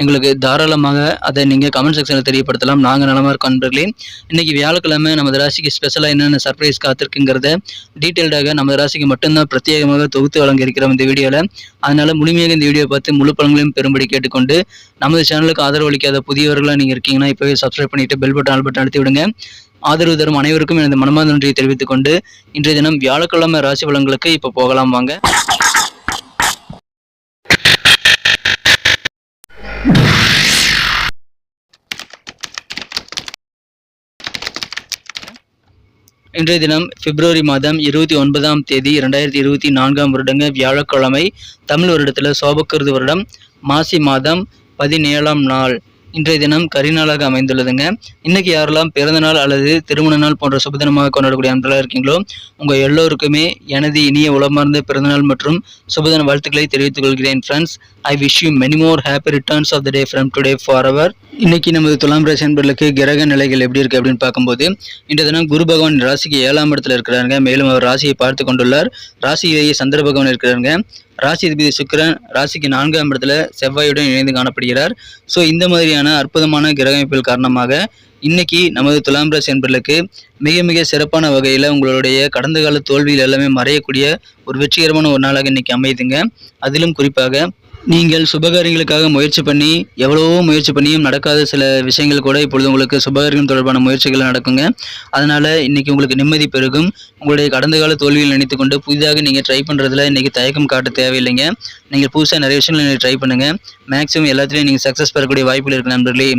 எங்களுக்கு தாராளமாக அதை நீங்கள் கமெண்ட் செக்ஷனில் தெரியப்படுத்தலாம். நாங்கள் நலமாக இருக்கோம் நண்பர்களே. இன்றைக்கி வியாழக்கிழமை நமது ராசிக்கு ஸ்பெஷலாக என்னென்ன சர்ப்ரைஸ் காத்திருக்குங்கிறத டீட்டெயில்டாக நமது ராசிக்கு மட்டும்தான் பிரத்யேகமாக தொகுத்து வழங்கியிருக்கிறோம் இந்த வீடியோவில் அதனால் முழுமையாக இந்த வீடியோ பார்த்து முழு பலன்களையும் பெரும்படி கேட்டுக்கொண்டு நமது சேனலுக்கு ஆதரவு அளிக்காத புதியவர்களாக நீங்கள் இருக்கீங்கன்னா இப்போவே சப்ஸ்கிரைப் பண்ணிவிட்டு பெல் பட்டன் ஆல் பட்டன் அழுத்தி விடுங்க. ஆதரவு தரும் அனைவருக்கும் எனது மனமார்ந்த நன்றியை தெரிவித்துக்கொண்டு இன்றைய தினம் வியாழக்கிழமை ராசி பலன்களுக்கு இப்போ போகலாம் வாங்க. இன்றைய தினம் பிப்ரவரி மாதம் இருபத்தி ஒன்பதாம் தேதி இரண்டாயிரத்தி இருபத்தி நான்காம் வருடங்க வியாழக்கிழமை தமிழ் வருடத்தில் சோபக்கிருது வருடம். மாசி மாதம் பதினேழாம் நாள். இன்றைய தினம் கரிநாளாக அமைந்துள்ளதுங்க. இன்னைக்கு யாரெல்லாம் பிறந்த நாள் அல்லது திருமண நாள் போன்ற சுபதினமாக கொண்டாடக்கூடிய அன்பர்களாக இருக்கீங்களோ உங்கள் எல்லோருக்குமே எனது இனிய உளமார்ந்த பிறந்தநாள் மற்றும் சுபதின வாழ்த்துக்களை தெரிவித்துக் கொள்கிறேன் friends I wish you many more happy returns of the day from today for our இன்னைக்கு நமது துலாம் ராசி அன்பர்களுக்கு கிரக நிலைகள் எப்படி இருக்கு அப்படின்னு பார்க்கும்போது இன்றைய தினம் குரு பகவான் ராசிக்கு ஏழாம் இடத்துல இருக்கிறாருங்க. மேலும் அவர் ராசியை பார்த்து கொண்டுள்ளார். ராசியிலேயே சந்திர பகவான் இருக்கிறாருங்க. ராசி அதிபதி சுக்கிரன் ராசிக்கு நான்காம் இடத்துல செவ்வாயுடன் இணைந்து காணப்படுகிறார். ஸோ இந்த மாதிரியான அற்புதமான கிரகமைப்புகள் காரணமாக இன்னைக்கு நமது துலாம் ராசி என்பர்களுக்கு மிக மிக சிறப்பான வகையில் உங்களுடைய கடந்த கால தோல்வியில் எல்லாமே மறையக்கூடிய ஒரு வெற்றிகரமான ஒரு நாளாக இன்னைக்கு அமையுதுங்க. அதிலும் குறிப்பாக நீங்கள் சுபகாரியங்களுக்காக முயற்சி பண்ணி எவ்வளவோ முயற்சி பண்ணியும் நடக்காத சில விஷயங்கள் கூட இப்பொழுது உங்களுக்கு சுபகாரியம் தொடர்பான முயற்சிகள் நடக்குங்க. அதனால் இன்றைக்கி உங்களுக்கு நிம்மதி பெருகும். உங்களுடைய கடந்த கால தோல்வியில் நினைத்து கொண்டு புதிதாக நீங்கள் ட்ரை பண்ணுறதுல இன்றைக்கி தயக்கம் காட்ட தேவையில்லைங்க. நீங்கள் புதுசாக நிறைய விஷயங்கள் நீங்கள் ட்ரை பண்ணுங்கள் மேக்ஸிமம் எல்லாத்துலேயும் நீங்கள் சக்ஸஸ் பெறக்கூடிய வாய்ப்புகள் இருக்கு நண்பர்களே.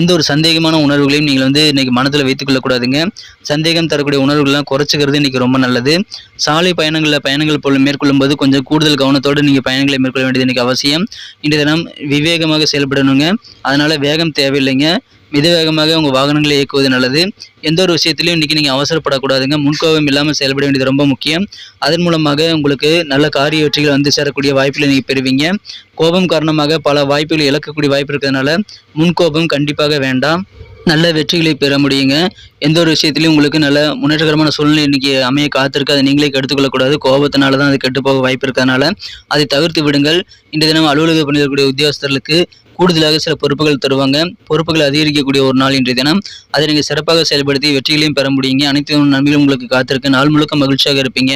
எந்த ஒரு சந்தேகமான உணர்வுகளையும் நீங்கள் வந்து இன்றைக்கி மனதில் வைத்துக்கொள்ளக்கூடாதுங்க சந்தேகம் தரக்கூடிய உணர்வுகள்லாம் குறைச்சிக்கிறது இன்றைக்கி ரொம்ப நல்லது. சாலை பயணங்களில் பயணங்கள் போல மேற்கொள்ளும் போது கொஞ்சம் கூடுதல் கவனத்தோடு நீங்கள் பயணங்களை மேற்கொள்ள வேண்டியது இன்றைக்கி அவசியம். இன்றைய தினம் விவேகமாக செயல்படணுங்க. அதனால் வேகம் தேவையில்லைங்க. மித வேகமாக உங்கள் வாகனங்களை இயக்குவது நல்லது. எந்த ஒரு விஷயத்திலையும் இன்றைக்கி நீங்கள் அவசரப்படக்கூடாதுங்க. முன்கோபம் இல்லாமல் செயல்பட வேண்டியது ரொம்ப முக்கியம். அதன் மூலமாக உங்களுக்கு நல்ல காரிய வெற்றிகள் வந்து சேரக்கூடிய வாய்ப்புகளை நீங்கள் பெறுவீங்க. கோபம் காரணமாக பல வாய்ப்புகளை இழக்கக்கூடிய வாய்ப்பு இருக்கிறதுனால முன்கோபம் கண்டிப்பாக வேண்டாம். நல்ல வெற்றிகளை பெற முடியுங்க. எந்த ஒரு விஷயத்திலையும் உங்களுக்கு நல்ல முன்னேற்றகரமான சூழ்நிலை இன்றைக்கி அமைய காத்திருக்கு. அதை நீங்களே கெடுத்துக்கொள்ளக்கூடாது. கோபத்தினால தான் அது கெட்டு போக வாய்ப்பு இருக்கிறதுனால. அதை தவிர்த்து விடுங்கள். இன்றைய தினம் அலுவலக பணியாற்றக்கூடிய உத்தியோகஸ்தர்களுக்கு கூடுதலாக சில பொறுப்புகள் தருவாங்க. பொறுப்புகள் அதிகரிக்கக்கூடிய ஒரு நாள் இன்றைய தினம். அதை நீங்கள் சிறப்பாக செயல்படுத்தி வெற்றிகளையும் பெற முடியுங்க. அனைத்து நன்மைகளும் உங்களுக்கு காத்திருக்கு. நாள் முழுக்க மகிழ்ச்சியாக இருப்பீங்க.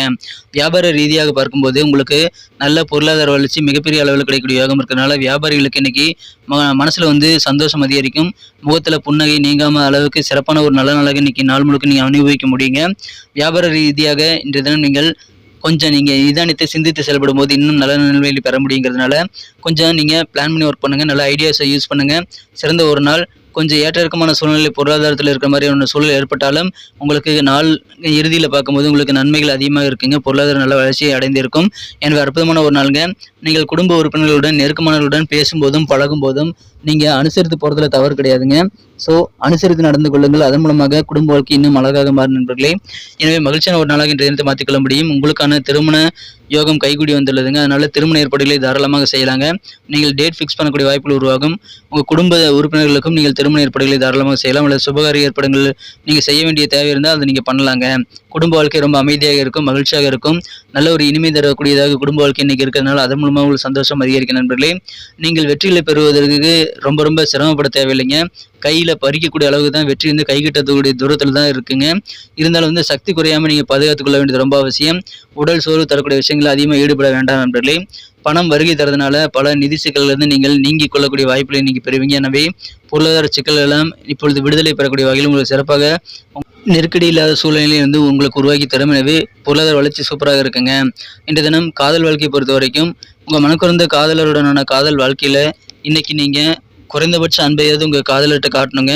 வியாபார ரீதியாக பார்க்கும்போது உங்களுக்கு நல்ல பொருளாதார வளர்ச்சி மிகப்பெரிய அளவில் கிடைக்கக்கூடிய யோகம் இருக்கிறதுனால வியாபாரிகளுக்கு இன்னைக்கு ம மனசில் வந்து சந்தோஷம் அதிகரிக்கும். முகத்தில் புன்னகை நீங்காம அளவுக்கு சிறப்பான ஒரு நல்ல நாளாக இன்னைக்கு நாள் முழுக்க நீங்கள் அனுபவிக்க முடியுங்க. வியாபார ரீதியாக இன்றைய தினம் நீங்கள் கொஞ்சம் நீங்கள் நிதானித்து சிந்தித்து செயல்படும் போது இன்னும் நல்ல நிலைமையில் பெற முடியுங்கிறதுனால கொஞ்சம் நீங்கள் பிளான் பண்ணி ஒர்க் பண்ணுங்கள் நல்ல ஐடியாஸை யூஸ் பண்ணுங்கள் சிறந்த ஒரு நாள் கொஞ்சம் ஏற்ற இறக்கமான சூழ்நிலை பொருளாதாரத்தில் இருக்கிற மாதிரி ஒன்று சூழல் ஏற்பட்டாலும் உங்களுக்கு நாள் இறுதியில் பார்க்கும்போது உங்களுக்கு நன்மைகள் அதிகமாக இருக்குங்க. பொருளாதார நல்ல வளர்ச்சியை அடைந்திருக்கும். எனவே அற்புதமான ஒரு நாளுங்க. நீங்கள் குடும்ப உறுப்பினர்களுடன் நெருக்கமானவர்களுடன் பேசும்போதும் பழகும்போதும் நீங்கள் அனுசரித்து போகிறதுல தவறு கிடையாதுங்க. ஸோ அனுசரித்து நடந்து கொள்ளுங்கள். அதன் மூலமாக குடும்ப வாழ்க்கை இன்னும் அழகாக மாறும் நண்பர்களே. எனவே மகிழ்ச்சியான ஒரு நாளாக இன்றைய தினத்தை மாற்றிக்கொள்ள முடியும். உங்களுக்கான திருமண யோகம் கைகூடி வந்துள்ளதுங்க. அதனால திருமண ஏற்பாடுகளை தாராளமாக செய்யலாங்க. நீங்கள் டேட் ஃபிக்ஸ் பண்ணக்கூடிய வாய்ப்புகள் உருவாகும். உங்கள் குடும்ப உறுப்பினர்களுக்கும் நீங்கள் திருமண ஏற்பாடுகளை தாராளமாக செய்யலாம். அல்லது சுபகாரிய ஏற்பாடுகள் நீங்கள் செய்ய வேண்டிய தேவை இருந்தால் அதை நீங்கள் பண்ணலாங்க. குடும்ப வாழ்க்கை ரொம்ப அமைதியாக இருக்கும் மகிழ்ச்சியாக இருக்கும். நல்ல ஒரு இனிமை தரக்கூடியதாக குடும்ப வாழ்க்கை இன்னைக்கு இருக்கிறதுனால அதன் மூலமாக உங்களுக்கு சந்தோஷம் அதிகரிக்கும் நண்பர்களே. நீங்கள் வெற்றிகளை பெறுவதற்கு ரொம்ப ரொம்ப சிரமப்பட தேவையில்லைங்க. கையில் பறிக்கக்கூடிய அளவுக்கு தான் வெற்றி வந்து கைகிட்டக்கூடிய தூரத்தில் தான் இருக்குங்க. இருந்தாலும் வந்து சக்தி குறையாமல் நீங்கள் பாதுகாத்துக்கொள்ள வேண்டியது ரொம்ப அவசியம். உடல் சோர்வு தரக்கூடிய விஷயங்கள் அதிகமாக ஈடுபட வேண்டாம் நண்பர்களே. பணம் வருகை தரதுனால பல நிதி சிக்கல்களிலிருந்து நீங்கள் நீங்கிக் கொள்ளக்கூடிய வாய்ப்புகளை நீங்கள் பெறுவீங்க. எனவே பொருளாதார சிக்கல்கள் எல்லாம் இப்பொழுது விடுதலை பெறக்கூடிய வகையில் உங்களுக்கு சிறப்பாக நெருக்கடி இல்லாத சூழ்நிலை வந்து உங்களுக்கு உருவாக்கி தரும். எனவே பொருளாதார வளர்ச்சி சூப்பராக இருக்குங்க. இன்று தினம் காதல் வாழ்க்கையை பொறுத்த வரைக்கும் உங்கள் மனக்குறந்த காதலருடனான காதல் வாழ்க்கையில் இன்னைக்கு நீங்கள் குறைந்தபட்ச அன்பையாவது உங்கள் காதலர்கிட்ட காட்டணுங்க.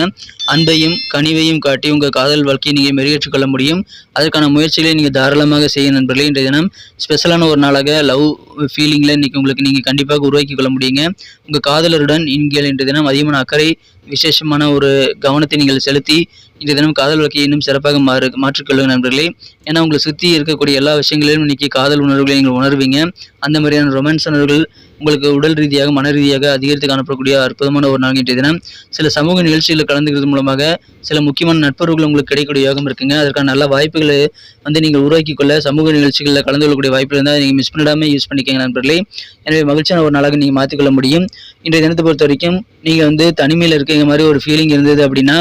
அன்பையும் கனிவையும் காட்டி உங்கள் காதல் வாழ்க்கையை நீங்கள் மெருகேற்றிக் கொள்ள முடியும். அதற்கான முயற்சிகளை நீங்கள் தாராளமாக செய்ய நண்பர்களே. இன்றைய தினம் ஸ்பெஷலான ஒரு நாளாக லவ் ஃபீலிங்கில் இன்றைக்கி உங்களுக்கு நீங்கள் கண்டிப்பாக உருவாக்கி கொள்ள முடியுங்க. உங்கள் காதலருடன் நீங்கள் இன்றைய தினம் அதிகமான அக்கறை விசேஷமான ஒரு கவனத்தை நீங்கள் செலுத்தி இன்றைய தினம் காதல் வாழ்க்கையை இன்னும் சிறப்பாக மாறு மாற்றிக்கொள்ளுங்க நண்பர்களே. ஏன்னா உங்களை சுற்றி இருக்கக்கூடிய எல்லா விஷயங்களிலும் இன்றைக்கி காதல் உணர்வுகளை நீங்கள் உணர்வீங்க. அந்த மாதிரியான ரொமான்ஸ் உணர்வுகள் உங்களுக்கு உடல் ரீதியாக மன ரீதியாக அதிகரித்து காணப்படக்கூடிய அற்புதமான ஒரு நாள் இன்றைய தினம். சில சமூக நிகழ்ச்சிகளில் கலந்துக்கிறது மூலமாக சில முக்கியமான நட்பர்கள் உங்களுக்கு கிடைக்கக்கூடிய யோகம் இருக்குங்க. அதற்கான நல்ல வாய்ப்புகளை வந்து நீங்கள் உருவாக்கி கொள்ள சமூக நிகழ்ச்சிகளில் கலந்து கொள்ளக்கூடிய வாய்ப்பு இருந்தால் நீங்கள் மிஸ் பண்ணிடாமல் யூஸ் பண்ணிக்கங்க நண்பர்களே. எனவே மகிழ்ச்சியான ஒரு நாளாக நீங்கள் மாற்றிக்கொள்ள முடியும். இன்றைய தினத்தை பொறுத்த வரைக்கும் நீங்கள் வந்து தனிமையில் இருக்கிற மாதிரி ஒரு ஃபீலிங் இருந்தது அப்படின்னா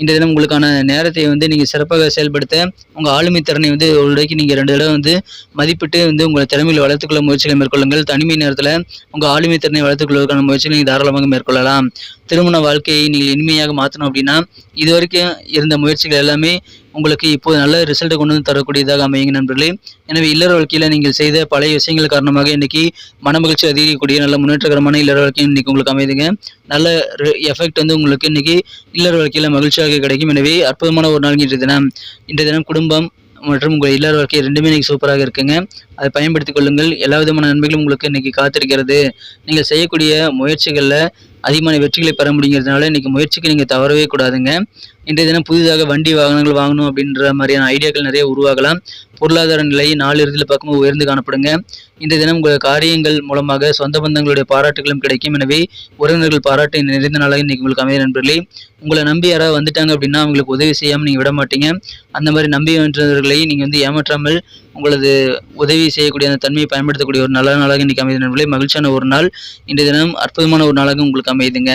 இன்றைய தினம் உங்களுக்கான நேரத்தை வந்து நீங்கள் சிறப்பாக செயல்படுத்த உங்கள் ஆளுமை திறனை வந்து ஒரு இடைக்கு நீங்கள் ரெண்டு தடவை வந்து மதிப்பிட்டு வந்து உங்கள் திறமையில் வளர்த்துக்கொள்ள முயற்சிகளை மேற்கொள்ளுங்கள். தனிமை நேரத்தில் உங்கள் ஆளுமை திறனை வளர்த்துக்கொள்வதற்கான முயற்சிகளை நீங்கள் தாராளமாக மேற்கொள்ளலாம். திருமண வாழ்க்கையை நீங்கள் இனிமையாக மாற்றணும் அப்படின்னா இது வரைக்கும் இருந்த முயற்சிகள் எல்லாமே உங்களுக்கு இப்போது நல்ல ரிசல்ட்டை கொண்டு வந்து தரக்கூடியதாக அமையுங்க நண்பர்களே. எனவே இல்லற வாழ்க்கையில் நீங்கள் செய்த பழைய விஷயங்கள் காரணமாக இன்னைக்கு மனமகிழ்ச்சி அதிகரிக்கக்கூடிய நல்ல முன்னேற்றகரமான இல்லற வாழ்க்கை இன்றைக்கி உங்களுக்கு அமைதுங்க. நல்ல எஃபெக்ட் வந்து உங்களுக்கு இன்னைக்கு இல்லற வாழ்க்கையில் மகிழ்ச்சியாக கிடைக்கும். எனவே அற்புதமான ஒரு நாள் இன்றைய தினம். இன்றைய தினம் குடும்பம் மற்றும் உங்கள் இல்லற வாழ்க்கை ரெண்டுமே இன்றைக்கி சூப்பராக இருக்குங்க. அதை பயன்படுத்திக் கொள்ளுங்கள். எல்லா விதமான நன்மைகளும் உங்களுக்கு இன்றைக்கி காத்திருக்கிறது. நீங்கள் செய்யக்கூடிய முயற்சிகளில் அதிகமான வெற்றிகளை பெற முடிங்கிறதுனால இன்றைக்கி முயற்சிக்கு நீங்கள் தவறவே கூடாதுங்க. இன்றைய தினம் புதிதாக வண்டி வாகனங்கள் வாங்கணும் அப்படின்ற மாதிரியான ஐடியாக்கள் நிறைய உருவாகலாம். பொருளாதார நிலை நாளிறுதியில் பார்க்கும்போது உயர்ந்து காணப்படுங்க. இன்றைய தினம் உங்கள் காரியங்கள் மூலமாக சொந்த பந்தங்களுடைய பாராட்டுகளும் கிடைக்கும். எனவே உறவினர்கள் பாராட்டு நிறைந்த நாளாக இன்றைக்கி உங்களுக்கு அமைய நண்பர்களே. உங்களை நம்பி யாராவது வந்துட்டாங்க அப்படின்னா அவங்களுக்கு உதவி செய்யாமல் நீங்கள் விட மாட்டீங்க. அந்த மாதிரி நம்பி வென்றவர்களை நீங்கள் வந்து ஏமாற்றாமல் உங்களது உதவி செய்யக்கூடிய அந்த தன்மையை பயன்படுத்தக்கூடிய ஒரு நல்ல நாளாக இன்றைக்கி அமைதி நண்பர்களே. மகிழ்ச்சியான ஒரு நாள். இன்றைய தினம் அற்புதமான ஒரு நாளாக உங்களுக்கு அமையுதுங்க.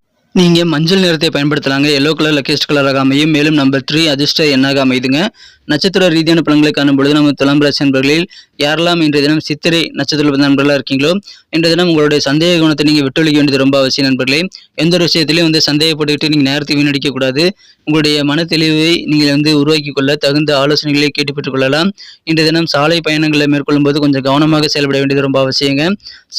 நீங்கள் மஞ்சள் நிறத்தை பயன்படுத்தலாங்க. எல்லோ கலர் லக்கேஸ்ட் கலராக அமையும் மேலும் நம்பர் த்ரீ அதிர்ஷ்ட எண்ணாக அமைதுங்க. நட்சத்திர ரீதியான பலன்களை காணும் பொழுது நம்ம துலாம் ராசி நண்பர்களில் யாரெல்லாம் இன்றைய தினம் சித்திரை நட்சத்திர நண்பர்களாக இருக்கீங்களோ இன்றைய தினம் உங்களுடைய சந்தேக குணத்தை நீங்கள் விட்டொழிக்க வேண்டியது ரொம்ப அவசியம் நண்பர்களே. எந்த ஒரு விஷயத்திலையும் வந்து சந்தேகப்பட்டுக்கிட்டு நீங்கள் நேரத்தை வீணடிக்கக்கூடாது உங்களுடைய மன தெளிவை நீங்கள் வந்து உருவாக்கி கொள்ள தகுந்த ஆலோசனைகளை கேட்டு பெற்றுக் கொள்ளலாம். இன்றைய தினம் சாலை பயணங்களை மேற்கொள்ளும் போது கொஞ்சம் கவனமாக செயல்பட வேண்டியது ரொம்ப அவசியங்க.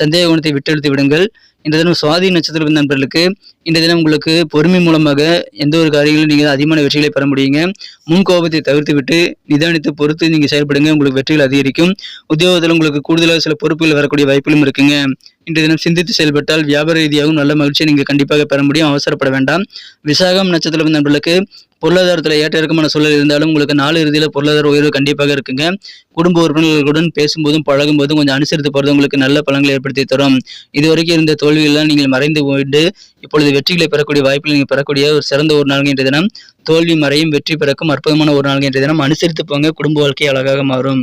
சந்தேக குணத்தை விட்டெழுத்து விடுங்கள். இந்த தினம் சுவாதி நட்சத்திர நண்பர்களுக்கு இந்த தினம் உங்களுக்கு பொறுமை மூலமாக எந்த ஒரு காரியங்களும் நீங்கள் அதிகமான வெற்றிகளை பெற முடியுங்க. முன் கோபத்தை தவிர்த்து விட்டு நிதானித்து பொறுத்து நீங்கள் செயல்படுங்க. உங்களுக்கு வெற்றிகள் அதிகரிக்கும். உத்தியோகத்தில் உங்களுக்கு கூடுதலாக சில பொறுப்புகள் வரக்கூடிய வாய்ப்புகளும் இருக்குங்க. இன்றைய தினம் சிந்தித்து செயல்பட்டால் வியாபார ரீதியாகவும் நல்ல மகிழ்ச்சியை நீங்கள் கண்டிப்பாக பெற முடியும். அவசரப்பட வேண்டாம். விசாகம் நட்சத்திரம் நண்பர்களுக்கு பொருளாதாரத்தில் ஏற்ற இறக்கமான சூழல் இருந்தாலும் உங்களுக்கு நாலு இறுதியில் பொருளாதார உயர்வு கண்டிப்பாக இருக்குங்க. குடும்ப உறுப்பினர்களுடன் பேசும்போதும் பழகும் போதும் கொஞ்சம் அனுசரித்து போகிறது உங்களுக்கு நல்ல பலன்களை ஏற்படுத்தி தரும். இதுவரைக்கும் இருந்த தோல்விகள்லாம் நீங்கள் மறைந்து போயிட்டு இப்பொழுது வெற்றிகளை பெறக்கூடிய வாய்ப்பில் நீங்கள் பெறக்கூடிய ஒரு சிறந்த ஒரு நாள் என்ற தினம். தோல்வி மறையும் வெற்றி பிறக்கும் அற்புதமான ஒரு நாள் என்ற தினம். அனுசரித்து போங்க குடும்ப வாழ்க்கை அழகாக மாறும்.